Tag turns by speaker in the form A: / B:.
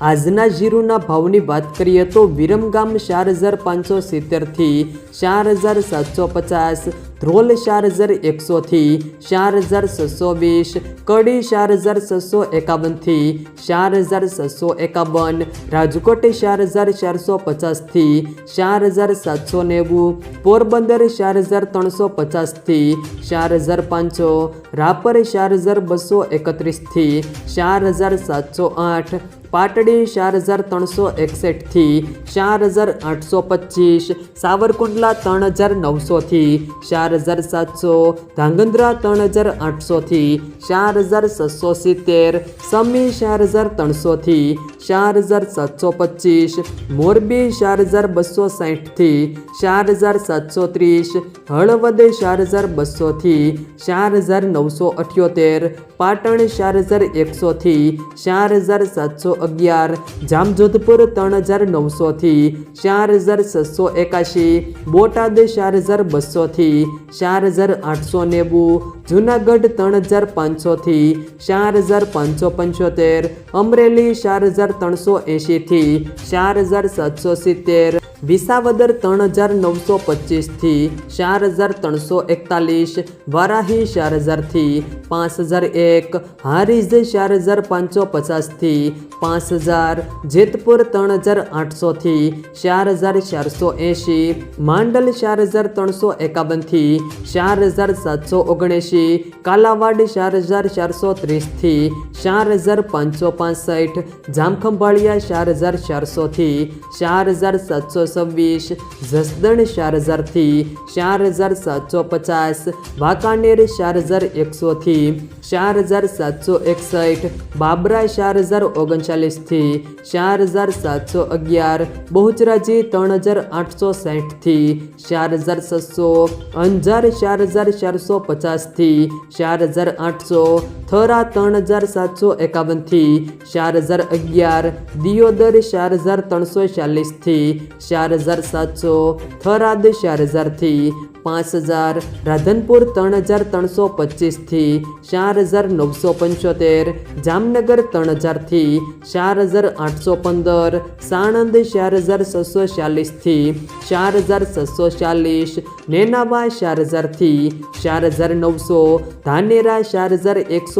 A: આજના જીરુના ભાવની વાત કરીએ તો વિરમગામ ચાર હજાર પાંચસો સિત્તેરથી ચાર હજાર સાતસો પચાસ ધ્રોલ ચાર હજાર એકસોથી ચાર હજાર છસો વીસ કડી ચાર હજાર છસો એકાવનથી ચાર હજાર છસો એકાવન રાજકોટ ચાર હજાર ચારસો પચાસથી ચાર હજાર સાતસો નેવું પોરબંદર ચાર હજાર ત્રણસો પચાસથી ચાર હજાર પાંચસો રાપર ચાર હજાર બસો એકત્રીસથી ચાર હજાર સાતસો આઠ પાટડી ચાર હજાર ત્રણસો એકસઠથી ચાર હજાર આઠસો પચીસ સાવરકુંડલા ત્રણ હજાર નવસોથી ચાર હજાર સાતસો ધાંગધ્રા ત્રણ હજાર આઠસોથી ચાર હજાર છસો સિત્તેર સમી ચાર હજાર ત્રણસોથી ચાર હજાર સાતસો પચીસ મોરબી ચાર હજાર બસો સાઠથી ચાર હજાર સાતસો ત્રીસ હળવદ ચાર હજાર બસોથી ચાર હજાર નવસો અઠ્યોતેર પાટણ ચાર હજાર એકસોથી ચાર હજાર સાતસો અગિયાર, જામજોધપુર ત્રણ હજાર નવસોથી ચાર હજાર છસો એકાશી, બોટાદ ચાર હજાર બસોથી ચાર હજાર આઠસો નેવું, જુનાગઢ ત્રણ હજાર પાંચસોથી ચાર હજાર પાંચસો પંચોતેર, અમરેલી ચાર હજાર ત્રણસો એંશીથી ચાર હજાર સાતસો સિત્તેર વિસાવદર ત્રણ હજાર નવસો પચીસથી ચાર હજાર ત્રણસો એકતાલીસ, વારાહી ચાર હજારથી પાંચ હજાર એક, હારીજ ચાર હજાર પાંચસો પચાસથી પાંચ હજાર, જેતપુર ત્રણ હજાર આઠસોથી ચાર હજાર ચારસો એંશી, માંડલ ચાર હજાર ત્રણસો એકાવનથી ચાર હજાર સાતસો ઓગણએંશી, કાલાવાડ ચાર હજાર ચારસો ત્રીસથી ચાર હજાર પાંચસો પાસઠ, જામખંભાળિયા ચાર હજાર ચારસોથી ચાર હજાર સાતસો છવ્વીસ જસદણ ચાર હજારથી ચાર હજાર સાતસો પચાસ, વાંકાનેર ચાર હજાર એકસોથી ચાર હજાર સાતસો એકસઠ, બાબરા ચાર હજાર ઓગણચાલીસથી ચાર હજાર સાતસો અગિયાર, બહુચરાજી ત્રણ હજાર આઠસો સાઠથી ચાર હજાર છસો, અંજાર ચાર હજાર ચારસો પચાસથી ચાર હજાર આઠસો થરા ત્રણ હજાર સાતસો એકાવનથી ચાર હજાર અગિયાર દિયોદર ચાર હજાર ત્રણસો ચાલીસથી ચાર હજાર સાતસો થરાદ ચાર હજારથી પાંચ હજાર રાધનપુર ત્રણ હજાર ત્રણસો પચીસથી ચાર હજાર નવસો પંચોતેર જામનગર ત્રણ હજારથી ચાર હજાર આઠસો પંદર સાણંદ ચાર હજાર છસો ચાલીસથી ચાર હજાર છસો ચાલીસ નેનાવા ચાર હજારથી ચાર હજાર નવસો ધાનેરા ચાર હજાર એકસો